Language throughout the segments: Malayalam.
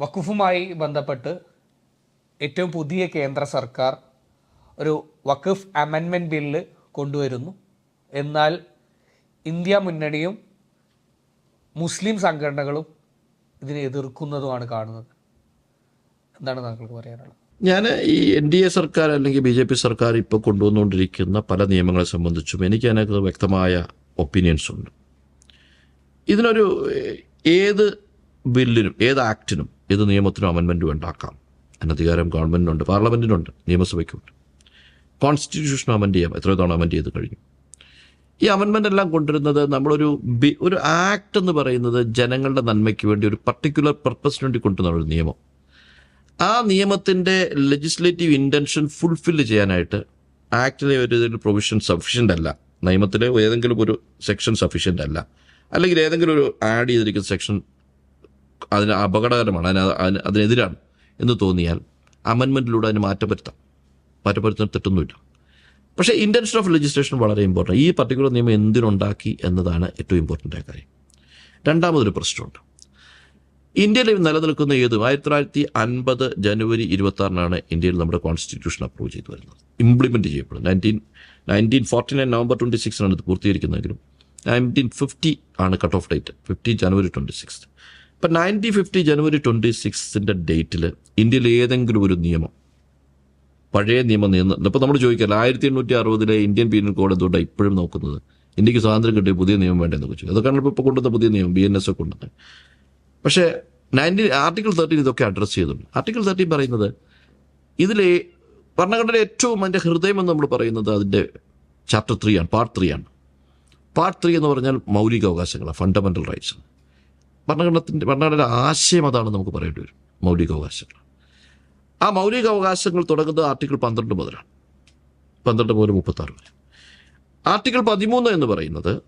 വഖഫുമായി ബന്ധപ്പെട്ട് ഏറ്റവും പുതിയ കേന്ദ്ര സർക്കാർ ഒരു വഖഫ് അമെൻമെന്റ് ബില്ല് കൊണ്ടുവരുന്നു. എന്നാൽ ഇന്ത്യ മുന്നണിയും മുസ്ലിം സംഘടനകളും ഇതിനെ എതിർക്കുന്നതുമാണ് കാണുന്നത്. എന്താണ് താങ്കൾക്ക് പറയാനുള്ളത്? ഞാൻ ഈ എൻ ഡി എ സർക്കാർ അല്ലെങ്കിൽ ബി ജെ പി സർക്കാർ ഇപ്പോൾ കൊണ്ടുവന്നുകൊണ്ടിരിക്കുന്ന പല നിയമങ്ങളെ സംബന്ധിച്ചും എനിക്ക് അതിനകത്ത് വ്യക്തമായ ഒപ്പീനിയൻസ് ഉണ്ട്. ഇതിനൊരു ഏത് ബില്ലിനും ഏത് ആക്ടിനും ഏത് നിയമത്തിനും അമെൻമെന്റും ഉണ്ടാക്കാം അധികാരം ഗവൺമെന്റിനുണ്ട് പാർലമെന്റിനുണ്ട് നിയമസഭയ്ക്കുണ്ട്. കോൺസ്റ്റിറ്റ്യൂഷൻ അമെൻഡ് ചെയ്യാം. എത്രയോ തവണ അമെൻഡ് ചെയ്ത് കഴിഞ്ഞു. ഈ അമെൻമെന്റ് എല്ലാം കൊണ്ടുവരുന്നത് നമ്മളൊരു ബി ഒരു ആക്ട് എന്ന് പറയുന്നത് ജനങ്ങളുടെ നന്മയ്ക്ക് വേണ്ടി ഒരു പർട്ടിക്കുലർ പർപ്പസിന് വേണ്ടി കൊണ്ടുവന്ന ഒരു നിയമം. ആ നിയമത്തിന്റെ ലെജിസ്ലേറ്റീവ് ഇന്റൻഷൻ ഫുൾഫിൽ ചെയ്യാനായിട്ട് ആക്ടിലെ ഒരു പ്രൊവിഷൻ സഫീഷ്യന്റ് അല്ല. നിയമത്തിലെ ഏതെങ്കിലും ഒരു സെക്ഷൻ സഫീഷ്യന്റ് അല്ല. അല്ലെങ്കിൽ ഏതെങ്കിലും ഒരു ആഡ് ചെയ്തിരിക്കുന്ന സെക്ഷൻ അതിന് അപകടകരമാണ് അതിന് അതിന് അതിനെതിരാണ് എന്ന് തോന്നിയാൽ അമെൻമെന്റിലൂടെ അതിന് മാറ്റം വരുത്താം മാറ്റം തെറ്റൊന്നുമില്ല. പക്ഷേ ഇന്റൻഷൻ ഓഫ് ലെജിസ്ലേഷൻ വളരെ ഇമ്പോർട്ടന്റ് ഈ പർട്ടിക്കുലർ നിയമം എന്തിനുണ്ടാക്കി എന്നതാണ് ഏറ്റവും ഇമ്പോർട്ടന്റ് ആയ കാര്യം. രണ്ടാമതൊരു പ്രശ്നമുണ്ട്. ഇന്ത്യയിൽ നിലനിൽക്കുന്ന ഏതും ആയിരത്തി തൊള്ളായിരത്തി അൻപത് ജനുവരി ഇരുപത്തി ആറിനാണ് ഇന്ത്യയിൽ നമ്മുടെ കോൺസ്റ്റിറ്റ്യൂഷൻ അപ്രൂവ് ചെയ്തു വരുന്നത്. ഇംപ്ലിമെന്റ് ചെയ്യപ്പെടും. Nineteen nineteen forty nine November twenty സിക്സിനാണ് ഇത് പൂർത്തീകരിക്കുന്നതെങ്കിലും നയന്റീൻ ഫിഫ്റ്റി ആണ് cut off date fifty January twenty six ഇപ്പം നയന്റീൻ ഫിഫ്റ്റി ജനുവരി ട്വന്റി സിക്സിന്റെ ഡേറ്റിൽ ഇന്ത്യയിൽ ഏതെങ്കിലും ഒരു നിയമം പഴയ നിയമം നിയന്ത്രണം ഇപ്പോൾ നമ്മൾ ചോദിക്കാറില്ല ആയിരത്തി എണ്ണൂറ്റി അറുപതിലെ ഇന്ത്യൻ പീനൽ കോഡ് എന്തുകൊണ്ടാണ് ഇപ്പോഴും നോക്കുന്നത്? ഇന്ത്യയ്ക്ക് സ്വാതന്ത്ര്യം കിട്ടിയ പുതിയ നിയമം വേണ്ടെന്ന് ചോദിച്ചു അതൊക്കെയാണ് ഇപ്പോൾ കൊണ്ടുവന്ന പുതിയ നിയമം ബി എൻ എസ് ഒക്കെ കൊണ്ടുവന്നത് പക്ഷേ നയന്റീൻ ആർട്ടിക്കിൾ തേർട്ടീൻ ഇതൊക്കെ അഡ്രസ്സ് ചെയ്തിട്ടുണ്ട്. ആർട്ടിക്കിൾ തേർട്ടീൻ പറയുന്നത് ഇതിലെ ഭരണഘടന ഏറ്റവും അതിന്റെ ഹൃദയം എന്ന് നമ്മൾ പറയുന്നത് അതിന്റെ ചാപ്റ്റർ ത്രീ ആണ് പാർട്ട് ത്രീ ആണ്. പാർട്ട് ത്രീ എന്ന് പറഞ്ഞാൽ മൗലിക അവകാശങ്ങളാണ് ഫണ്ടമെന്റൽ റൈറ്റ്സ് ഭരണഘടനത്തിന്റെ ഭരണഘടനയുടെ ആശയം അതാണ് നമുക്ക് പറയേണ്ടി വരും. മൗലികാവകാശങ്ങൾ ആ മൗലികാവകാശങ്ങൾ തുടങ്ങുന്നത് ആർട്ടിക്കിൾ പന്ത്രണ്ട് മുതലാണ്. പന്ത്രണ്ട് മുതൽ മുപ്പത്താറ് വരെ. ആർട്ടിക്കിൾ പതിമൂന്ന് എന്ന് പറയുന്നത്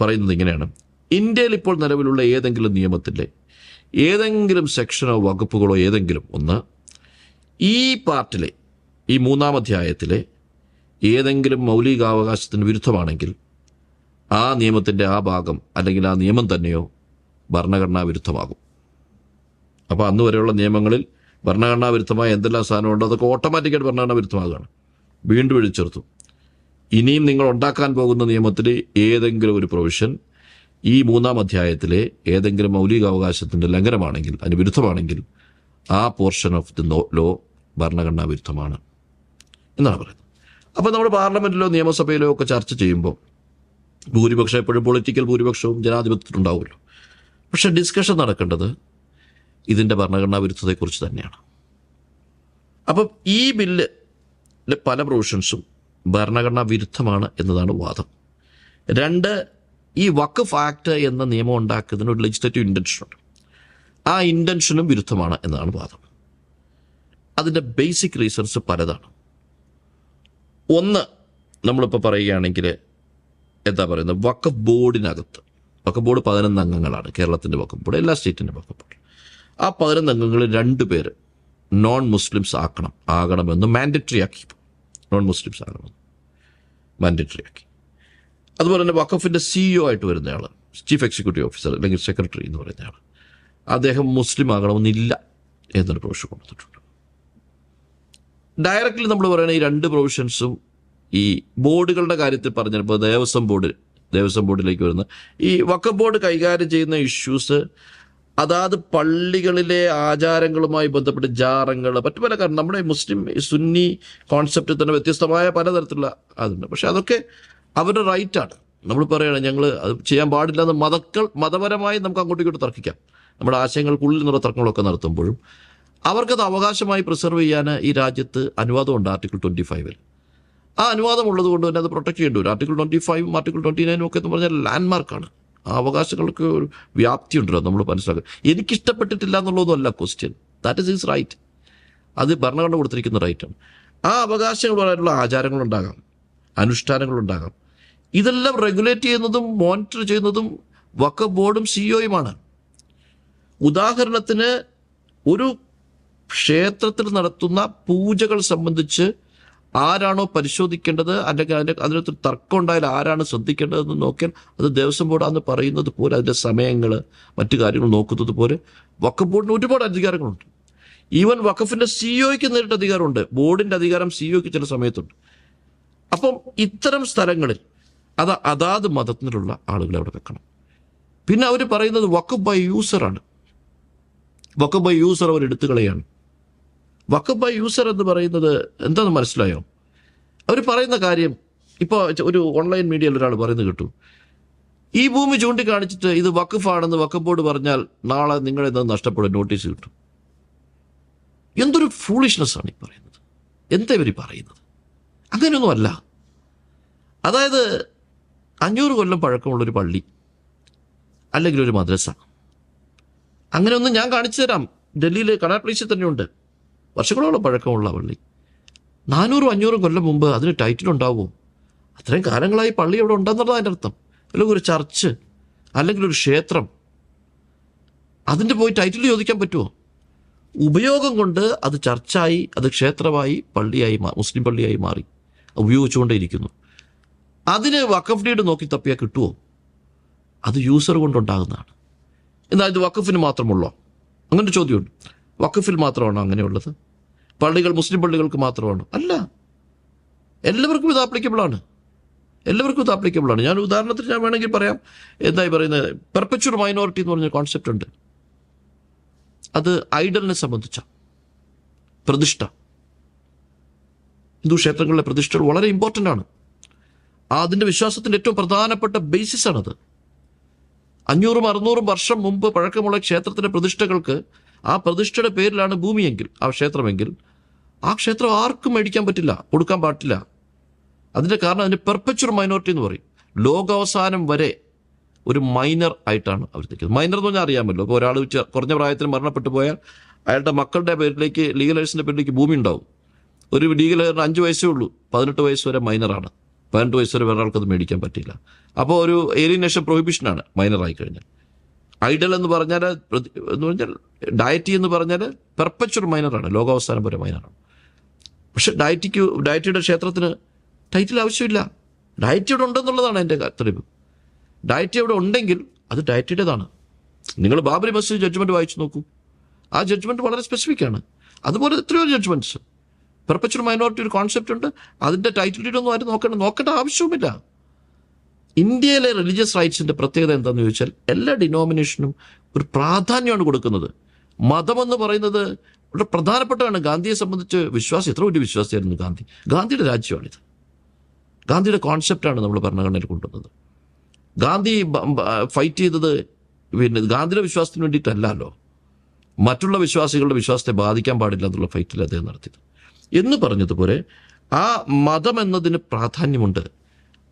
പറയുന്നത് ഇങ്ങനെയാണ്. ഇന്ത്യയിൽ ഇപ്പോൾ നിലവിലുള്ള ഏതെങ്കിലും നിയമത്തിന്റെ ഏതെങ്കിലും സെക്ഷനോ വകുപ്പുകളോ ഏതെങ്കിലും ഒന്ന് ഈ പാർട്ടിലെ ഈ മൂന്നാം അധ്യായത്തിലെ ഏതെങ്കിലും മൗലികാവകാശത്തിന് വിരുദ്ധമാണെങ്കിൽ ആ നിയമത്തിന്റെ ആ ഭാഗം അല്ലെങ്കിൽ ആ നിയമം തന്നെയോ ഭരണഘടനാ വിരുദ്ധമാകും. അപ്പോൾ അന്ന് വരെയുള്ള നിയമങ്ങളിൽ ഭരണഘടനാ വിരുദ്ധമായ എന്തെല്ലാം സാധനമുണ്ടോ അതൊക്കെ ഓട്ടോമാറ്റിക്കായിട്ട് ഭരണഘടനാ വിരുദ്ധമാകുകയാണ്. വീണ്ടും എഴുതിച്ചേർത്തു. ഇനിയും നിങ്ങൾ ഉണ്ടാക്കാൻ പോകുന്ന നിയമത്തിൽ ഏതെങ്കിലും ഒരു പ്രൊവിഷൻ ഈ മൂന്നാം അധ്യായത്തിലെ ഏതെങ്കിലും മൗലികാവകാശത്തിന്റെ ലംഘനമാണെങ്കിൽ അതിന് വിരുദ്ധമാണെങ്കിൽ ആ പോർഷൻ ഓഫ് ദി ലോ ഭരണഘടനാ വിരുദ്ധമാണ് എന്നാണ് പറയുന്നത്. അപ്പോൾ നമ്മൾ പാർലമെന്റിലോ നിയമസഭയിലോ ഒക്കെ ചർച്ച ചെയ്യുമ്പോൾ ഭൂരിപക്ഷം എപ്പോഴും പൊളിറ്റിക്കൽ ഭൂരിപക്ഷവും ജനാധിപത്യത്തിലുണ്ടാവുമല്ലോ. പക്ഷേ ഡിസ്കഷൻ നടക്കേണ്ടത് ഇതിന്റെ ഭരണഘടനാ വിരുദ്ധതയെക്കുറിച്ച് തന്നെയാണ്. അപ്പം ഈ ബില്ല് പല പ്രൊവിഷൻസും ഭരണഘടനാ വിരുദ്ധമാണ് എന്നതാണ് വാദം. രണ്ട് ഈ വഖഫ് ആക്ട് എന്ന നിയമം ഉണ്ടാക്കുന്നതിന് ഒരു ലെജിസ്ലേറ്റീവ് ഇന്റൻഷനുണ്ട് ആ ഇന്റൻഷനും വിരുദ്ധമാണ് എന്നതാണ് വാദം. അതിന്റെ ബേസിക് റീസൺസ് പലതാണ്. ഒന്ന് നമ്മളിപ്പോൾ പറയുകയാണെങ്കിൽ എന്താ പറയുന്നത്? വഖഫ് ബോർഡിനകത്ത് വഖഫ് ബോർഡ് പതിനൊന്ന് അംഗങ്ങളാണ് കേരളത്തിന്റെ വഖഫ് ബോർഡ് എല്ലാ സ്റ്റേറ്റിന്റെ വഖഫ് ബോർഡ് ആ പതിനൊന്ന് അംഗങ്ങളിൽ രണ്ട് പേര് നോൺ മുസ്ലിംസ് ആക്കണം ആകണമെന്ന് മാൻഡറ്ററി ആക്കി. നോൺ മുസ്ലിംസ് ആകണമെന്ന് മാൻഡറ്ററി ആക്കി. അതുപോലെ തന്നെ വഖഫിന്റെ സിഇഒ ആയിട്ട് വരുന്നയാൾ ചീഫ് എക്സിക്യൂട്ടീവ് ഓഫീസർ അല്ലെങ്കിൽ സെക്രട്ടറി എന്ന് പറയുന്നയാൾ അദ്ദേഹം മുസ്ലിം ആകണമെന്നില്ല എന്നൊരു പ്രൊവിഷൻ കൊടുത്തിട്ടുണ്ട്. ഡയറക്റ്റ്ലി നമ്മൾ പറയുന്ന ഈ രണ്ട് പ്രൊവിഷൻസും ഈ ബോർഡുകളുടെ കാര്യത്തിൽ പറഞ്ഞപ്പോൾ ദേവസ്വം ബോർഡ് ദേവസ്വം ബോർഡിലേക്ക് വരുന്നത്. ഈ വക്ക ബോർഡ് കൈകാര്യം ചെയ്യുന്ന ഇഷ്യൂസ് അതാത് പള്ളികളിലെ ആചാരങ്ങളുമായി ബന്ധപ്പെട്ട് ജാറങ്ങൾ മറ്റു പല കാരണം നമ്മുടെ മുസ്ലിം സുന്നി കോൺസെപ്റ്റിൽ തന്നെ വ്യത്യസ്തമായ പലതരത്തിലുള്ള അതുണ്ട്. പക്ഷെ അതൊക്കെ അവരുടെ റൈറ്റാണ് നമ്മൾ പറയുകയാണ് ഞങ്ങൾ അത് ചെയ്യാൻ പാടില്ല എന്ന് മതക്കൾ മതപരമായി നമുക്ക് അങ്ങോട്ടും ഇങ്ങോട്ടും തർക്കിക്കാം. നമ്മുടെ ആശയങ്ങൾക്കുള്ളിൽ നിന്നുള്ള തർക്കങ്ങളൊക്കെ നടത്തുമ്പോഴും അവർക്കത് അവകാശമായി പ്രിസർവ് ചെയ്യാൻ ഈ രാജ്യത്ത് അനുവാദമുണ്ട് ആർട്ടിക്കിൾ ട്വന്റി ഫൈവിൽ ആ അനുവാദം ഉള്ളത് കൊണ്ട് തന്നെ അത് പ്രൊട്ടക്ട് ചെയ്യേണ്ടി വരും. ആർട്ടിക്കിൾ ട്വന്റി ഫൈവും ആർട്ടിക്കിൾ ട്വന്റി നയനും ഒക്കെ എന്ന് പറഞ്ഞാൽ ലാൻഡ് മാർക്കാണ് ആ അവകാശങ്ങൾക്ക് ഒരു വ്യാപ്തി ഉണ്ടല്ലോ നമ്മൾ മനസ്സിലാക്കുക എനിക്കിഷ്ടപ്പെട്ടിട്ടില്ല എന്നുള്ളതൊന്നുമല്ല question that is is right അത് ഭരണഘടന കൊടുത്തിരിക്കുന്ന റൈറ്റാണ് ആ അവകാശങ്ങൾ പറയാനുള്ള ആചാരങ്ങളുണ്ടാകാം. അനുഷ്ഠാനങ്ങളുണ്ടാകാം. ഇതെല്ലാം റെഗുലേറ്റ് ചെയ്യുന്നതും മോണിറ്റർ ചെയ്യുന്നതും വക്ക ബോർഡും സിഇഒയുമാണ് ഉദാഹരണത്തിന് ഒരു ക്ഷേത്രത്തിൽ നടത്തുന്ന പൂജകൾ സംബന്ധിച്ച് ആരാണോ പരിശോധിക്കേണ്ടത്? അല്ലെങ്കിൽ അതിന് അതിനകത്ത് തർക്കം ഉണ്ടായാൽ ആരാണ് ശ്രദ്ധിക്കേണ്ടതെന്ന് നോക്കിയാൽ അത് ദേവസ്വം ബോർഡാന്ന് പറയുന്നത് പോലെ അതിന്റെ സമയങ്ങൾ മറ്റു കാര്യങ്ങൾ നോക്കുന്നത് പോലെ വക്കഫ് ബോർഡിന് ഒരുപാട് അധികാരങ്ങളുണ്ട്. ഈവൻ വഖഫിന്റെ സിഇഒയ്ക്ക് നേരിട്ട് അധികാരമുണ്ട്. ബോർഡിന്റെ അധികാരം സിഇഒയ്ക്ക് ചില സമയത്തുണ്ട്. അപ്പം ഇത്തരം സ്ഥലങ്ങളിൽ അത് അതാത് മതത്തിലുള്ള ആളുകളെ അവിടെ വെക്കണം. പിന്നെ അവർ പറയുന്നത് വക്കഫ് ബൈ യൂസറാണ്. വക്കഫ് ബൈ യൂസർ അവർ എടുത്തു കളയാണ് വഖഫ് ബൈ യൂസർ എന്ന് പറയുന്നത് എന്താണെന്ന് മനസ്സിലായോ? അവർ പറയുന്ന കാര്യം ഇപ്പോൾ ഒരു ഓൺലൈൻ മീഡിയയിൽ ഒരാൾ പറയുന്നത് കേട്ടു. ഈ ഭൂമി ചൂണ്ടിക്കാണിച്ചിട്ട് ഇത് വക്കഫാണെന്ന് വക്കഫ് ബോർഡ് പറഞ്ഞാൽ നാളെ നിങ്ങളെ നിന്ന് നഷ്ടപ്പെടും നോട്ടീസ് കിട്ടും. എന്തൊരു ഫൂളിഷ്നെസ് ആണ് ഈ പറയുന്നത്. എന്താ ഇവർ പറയുന്നത്? അങ്ങനെയൊന്നുമല്ല. അതായത് അഞ്ഞൂറ് കൊല്ലം പഴക്കമുള്ളൊരു പള്ളി അല്ലെങ്കിൽ ഒരു മദ്രസ. അങ്ങനെയൊന്നും ഞാൻ കാണിച്ചു തരാം. ഡൽഹിയിൽ കടാപ്ലീസിൽ പ്ലേസിൽ തന്നെയുണ്ട് വർഷങ്ങളോളം പഴക്കമുള്ള പള്ളി. നാനൂറും അഞ്ഞൂറും കൊല്ലം മുമ്പ് അതിന് ടൈറ്റിൽ ഉണ്ടാവുമോ അത്രയും കാലങ്ങളായി പള്ളി അവിടെ ഉണ്ടെന്നുള്ളതാണ് അതിന്റെ അർത്ഥം. അല്ലെങ്കിൽ ഒരു ചർച്ച് അല്ലെങ്കിൽ ഒരു ക്ഷേത്രം. അതിന്റെ പോയി ടൈറ്റിൽ ചോദിക്കാൻ പറ്റുമോ ഉപയോഗം കൊണ്ട് അത് ചർച്ചായി അത് ക്ഷേത്രമായി പള്ളിയായി മുസ്ലിം പള്ളിയായി മാറി. ഉപയോഗിച്ചുകൊണ്ടേയിരിക്കുന്നു. അതിന് വക്കഫ് ഡീഡ് നോക്കി തപ്പിയാൽ കിട്ടുമോ അത് യൂസർ കൊണ്ടുണ്ടാകുന്നതാണ്. എന്നാൽ ഇത് വക്കഫിന് മാത്രമുള്ളോ? അങ്ങനെ ചോദ്യമുണ്ട്. വക്കഫിൽ മാത്രമാണോ അങ്ങനെയുള്ളത്? പള്ളികൾ മുസ്ലിം പള്ളികൾക്ക് മാത്രമാണ്. അല്ല. എല്ലാവർക്കും ഇത് ആപ്ലിക്കബിളാണ് എല്ലാവർക്കും ഇത് ആപ്ലിക്കബിളാണ് ഞാൻ ഉദാഹരണത്തിന് ഞാൻ വേണമെങ്കിൽ പറയാം. എന്തായി പറയുന്നത്? പെർപ്പച്വൽ മൈനോറിറ്റി എന്ന് പറഞ്ഞ കോൺസെപ്റ്റ് ഉണ്ട്. അത് ഐഡലിനെ സംബന്ധിച്ച പ്രതിഷ്ഠ. ഹിന്ദു ക്ഷേത്രങ്ങളിലെ പ്രതിഷ്ഠകൾ വളരെ ഇമ്പോർട്ടന്റ് ആണ്. അതിന്റെ വിശ്വാസത്തിന്റെ ഏറ്റവും പ്രധാനപ്പെട്ട ബേസിസ് ആണത്. അഞ്ഞൂറും അറുന്നൂറും വർഷം മുമ്പ് പഴക്കമുള്ള ക്ഷേത്രത്തിന്റെ പ്രതിഷ്ഠകൾക്ക് ആ പ്രതിഷ്ഠയുടെ പേരിലാണ് ഭൂമിയെങ്കിൽ ആ ക്ഷേത്രമെങ്കിൽ ആ ക്ഷേത്രം ആർക്കും മേടിക്കാൻ പറ്റില്ല കൊടുക്കാൻ പാടില്ല. അതിന്റെ കാരണം അതിന് പെർപ്പച്വൽ മൈനോറിറ്റി എന്ന് പറയും. ലോകാവസാനം വരെ ഒരു മൈനർ ആയിട്ടാണ് അവർ നിൽക്കുന്നത്. മൈനർ എന്ന് പറഞ്ഞാൽ അറിയാമല്ലോ. ഇപ്പോൾ ഒരാൾ കുറഞ്ഞ പ്രായത്തിൽ മരണപ്പെട്ടു പോയാൽ അയാളുടെ മക്കളുടെ പേരിലേക്ക് ലീഗലേഴ്സിന്റെ പേരിലേക്ക് ഭൂമി ഉണ്ടാവും. ഒരു ലീഗലൈസിന് അഞ്ച് വയസ്സേ ഉള്ളൂ. പതിനെട്ട് വയസ്സ് വരെ മൈനറാണ് പതിനെട്ട് വയസ്സ് വരെ വേറെ ആൾക്കത് മേടിക്കാൻ പറ്റില്ല അപ്പോൾ ഒരു ഏലിയനേഷൻ പ്രൊഹിബിഷനാണ് മൈനറായി കഴിഞ്ഞാൽ. ഐഡൽ എന്ന് പറഞ്ഞാൽ എന്ന് പറഞ്ഞാൽ ഡയറ്റി എന്ന് പറഞ്ഞാൽ പെർപ്പച്വൽ മൈനറാണ് ലോകാവസാനം വരെ മൈനറാണ് പക്ഷെ ഡയറ്റിക്ക് ഡയറ്റിയുടെ ക്ഷേത്രത്തിന് ടൈറ്റിൽ ആവശ്യമില്ല. ഡയറ്റി ഇവിടെ ഉണ്ടെന്നുള്ളതാണ് എന്റെ തെളിവ് ഡയറ്റി അവിടെ ഉണ്ടെങ്കിൽ അത് ഡയറ്റിയുടേതാണ്. നിങ്ങൾ ബാബരി മസ്ജിദ് ജഡ്ജ്മെന്റ് വായിച്ചു നോക്കൂ. ആ ജഡ്ജ്മെന്റ് വളരെ സ്പെസിഫിക് ആണ്. അതുപോലെ എത്രയോ ജഡ്ജ്മെന്റ്സ് പെർപ്പച്വൽ മൈനോറിറ്റി ഒരു കോൺസെപ്റ്റ് ഉണ്ട്. അതിന്റെ ടൈറ്റിൽ ഒന്നും ആരും നോക്കേണ്ട നോക്കേണ്ട ആവശ്യവുമില്ല. ഇന്ത്യയിലെ റിലീജിയസ് റൈറ്റ്സിന്റെ പ്രത്യേകത എന്താണെന്ന് ചോദിച്ചാൽ എല്ലാ ഡിനോമിനേഷനും ഒരു പ്രാധാന്യമാണ് കൊടുക്കുന്നത്. മതമെന്ന് പറയുന്നത് വളരെ പ്രധാനപ്പെട്ടതാണ്. ഗാന്ധിയെ സംബന്ധിച്ച് വിശ്വാസം എത്ര വലിയ വിശ്വാസിയായിരുന്നു ഗാന്ധി. ഗാന്ധിയുടെ രാജ്യമാണിത്. ഗാന്ധിയുടെ കോൺസെപ്റ്റാണ് നമ്മൾ ഭരണഘടനയിൽ കൊണ്ടുവന്നത്. ഗാന്ധി ഫൈറ്റ് ചെയ്തത് പിന്നെ ഗാന്ധിയുടെ വിശ്വാസത്തിന് വേണ്ടിയിട്ടല്ലല്ലോ. മറ്റുള്ള വിശ്വാസികളുടെ വിശ്വാസത്തെ ബാധിക്കാൻ പാടില്ല എന്നുള്ള ഫൈറ്റിൽ അദ്ദേഹം നടത്തിയത്. എന്ന് പറഞ്ഞതുപോലെ ആ മതം എന്നതിന് പ്രാധാന്യമുണ്ട്.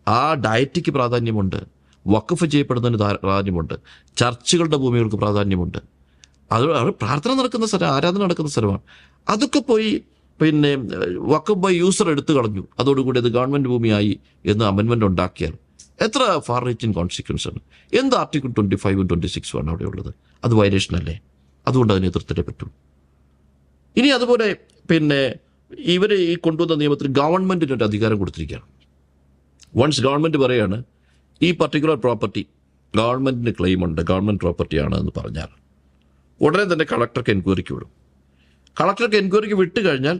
ആ ഡയറ്റിക്ക് പ്രാധാന്യമുണ്ട്. വക്കഫ് ചെയ്യപ്പെടുന്നതിന് പ്രാധാന്യമുണ്ട്. ചർച്ചുകളുടെ ഭൂമികൾക്ക് പ്രാധാന്യമുണ്ട്. അത് പ്രാർത്ഥന നടക്കുന്ന സ്ഥലം ആരാധന നടക്കുന്ന സ്ഥലമാണ്. അതൊക്കെ പോയി പിന്നെ വക്കഫ് ബൈ യൂസർ എടുത്തു കളഞ്ഞു. അതോടുകൂടി അത് ഗവൺമെന്റ് ഭൂമിയായി എന്ന് അമെൻമെന്റ് ഉണ്ടാക്കിയാൽ എത്ര ഫാർ റീച്ചിങ് കോൺസിക്വൻസ് ആണ്. എന്ത് ആർട്ടിക്കിൾ ട്വന്റി ഫൈവും ട്വന്റി സിക്സും ആണ് അവിടെ ഉള്ളത്? അത് വയലേഷൻ അല്ലേ? അതുകൊണ്ട് അതിനെ എതിർത്തിട്ടേ പറ്റൂ. ഇനി അതുപോലെ പിന്നെ ഇവരെ ഈ കൊണ്ടുവന്ന നിയമത്തിൽ ഗവൺമെന്റിന് ഒരു അധികാരം കൊടുത്തിരിക്കുകയാണ്. വൺസ് ഗവൺമെന്റ് പറയാണ് ഈ പർട്ടിക്കുലർ പ്രോപ്പർട്ടി ഗവൺമെന്റിന് ക്ലെയിം ഉണ്ട് ഗവൺമെന്റ് പ്രോപ്പർട്ടിയാണ് എന്ന് പറഞ്ഞാൽ ഉടനെ തന്നെ കളക്ടർക്ക് എൻക്വയറിക്ക് വിടും. കളക്ടർക്ക് എൻക്വയറിക്ക് വിട്ട് കഴിഞ്ഞാൽ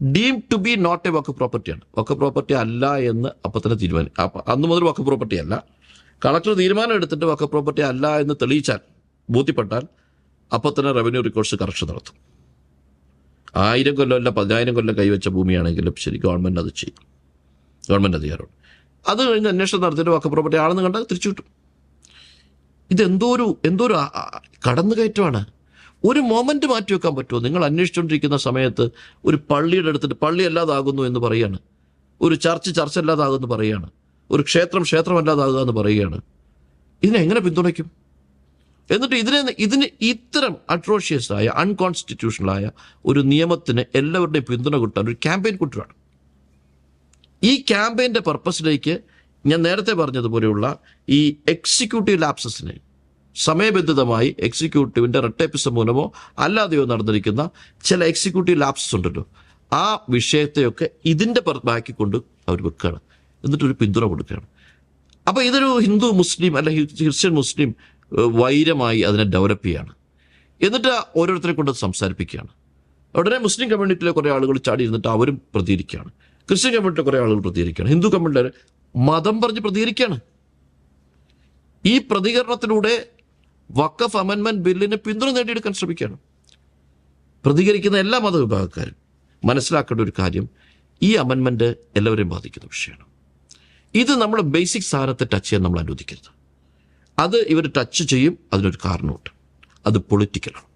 deem to be not a വക്ക് പ്രോപ്പർട്ടിയാണ് വക്ക് പ്രോപ്പർട്ടി അല്ല എന്ന് അപ്പം തന്നെ തീരുമാനം അപ്പം അന്ന് മുതൽ വക്ക് പ്രോപ്പർട്ടി അല്ല. കളക്ടർ തീരുമാനം എടുത്തിട്ട് വക്ക് പ്രോപ്പർട്ടി അല്ല എന്ന് തെളിയിച്ചാൽ ബോധ്യപ്പെട്ടാൽ അപ്പോൾ തന്നെ റവന്യൂ റെക്കോർഡ്സ് കറക്ഷൻ നടത്തും. ആയിരം കൊല്ലം അല്ല പതിനായിരം കൊല്ലം കൈവച്ച ഭൂമിയാണെങ്കിലും ശരി ഗവൺമെന്റ് അത് ചെയ്യും. ഗവൺമെന്റ് അധികാരമാണ് അത് കഴിഞ്ഞ് അന്വേഷണം നടത്തിയിട്ട് വക്ക് പ്രോപ്പർട്ടി ആണെന്ന് കണ്ടാൽ തിരിച്ചു കിട്ടും ഇതെന്തോ ഒരു എന്തോ ഒരു കടന്നുകയറ്റമാണ്. ഒരു മൊമെന്റ് മാറ്റി വെക്കാൻ പറ്റുമോ? നിങ്ങൾ അന്വേഷിച്ചുകൊണ്ടിരിക്കുന്ന സമയത്ത് ഒരു പള്ളിയുടെ അടുത്തിട്ട് പള്ളി അല്ലാതാകുന്നു എന്ന് പറയുകയാണ് ഒരു ചർച്ച് ചർച്ച അല്ലാതാകുന്നു പറയുകയാണ് ഒരു ക്ഷേത്രം ക്ഷേത്രം അല്ലാതാകുക എന്ന് പറയുകയാണ്. ഇതിനെ എങ്ങനെ പിന്തുണയ്ക്കും? എന്നിട്ട് ഇതിനെ ഇതിന് ഇത്തരം അട്രോഷ്യസ് ആയ അൺകോൺസ്റ്റിറ്റ്യൂഷണലായ ഒരു നിയമത്തിന് എല്ലാവരുടെയും പിന്തുണ കിട്ടാൻ ഒരു ക്യാമ്പയിൻ കുറ്റമാണ്. ഈ ക്യാമ്പയിന്റെ പർപ്പസിലേക്ക് ഞാൻ നേരത്തെ പറഞ്ഞതുപോലെയുള്ള ഈ എക്സിക്യൂട്ടീവ് ലാപ്സസിനെ സമയബന്ധിതമായി എക്സിക്യൂട്ടീവിന്റെ റെട്ടേപ്പിസം മൂലമോ അല്ലാതെയോ നടന്നിരിക്കുന്ന ചില എക്സിക്യൂട്ടീവ് ലാപ്സസ് ഉണ്ടല്ലോ. ആ വിഷയത്തെയൊക്കെ ഇതിന്റെ ബാക്കി കൊണ്ട് അവർ വെക്കുകയാണ് എന്നിട്ടൊരു പിന്തുണ കൊടുക്കുകയാണ്. അപ്പോൾ ഇതൊരു ഹിന്ദു മുസ്ലിം അല്ലെങ്കിൽ ക്രിസ്ത്യൻ മുസ്ലിം വൈരമായി അതിനെ ഡെവലപ്പ് ചെയ്യാണ്. എന്നിട്ട് ഓരോരുത്തരെ കൊണ്ട് സംസാരിപ്പിക്കുകയാണ്. ഉടനെ മുസ്ലിം കമ്മ്യൂണിറ്റിയിലെ കുറേ ആളുകൾ ചാടി ഇരുന്നിട്ട് അവരും പ്രതികരിക്കുകയാണ്. ക്രിസ്ത്യൻ കമ്മ്യൂണിറ്റിയിലെ കുറേ ആളുകൾ പ്രതികരിക്കുകയാണ്. ഹിന്ദു കമ്മ്യൂണിറ്റി മതം പറഞ്ഞ് പ്രതികരിക്കുകയാണ്. ഈ പ്രതികരണത്തിലൂടെ വക്കഫ് അമെൻമെന്റ് ബില്ലിന് പിന്തുണ നേടിയെടുക്കാൻ ശ്രമിക്കുകയാണ്. പ്രതികരിക്കുന്ന എല്ലാ മതവിഭാഗക്കാരും മനസ്സിലാക്കേണ്ട ഒരു കാര്യം ഈ അമെൻമെന്റ് എല്ലാവരെയും ബാധിക്കുന്ന വിഷയമാണ്. ഇത് നമ്മുടെ ബേസിക് സാധനത്തെ ടച്ച് ചെയ്യാൻ നമ്മൾ അനുവദിക്കരുത്. അത് ഇവർ ടച്ച് ചെയ്യും അതിനൊരു കാരണമുണ്ട്. അത് പൊളിറ്റിക്കലാണ്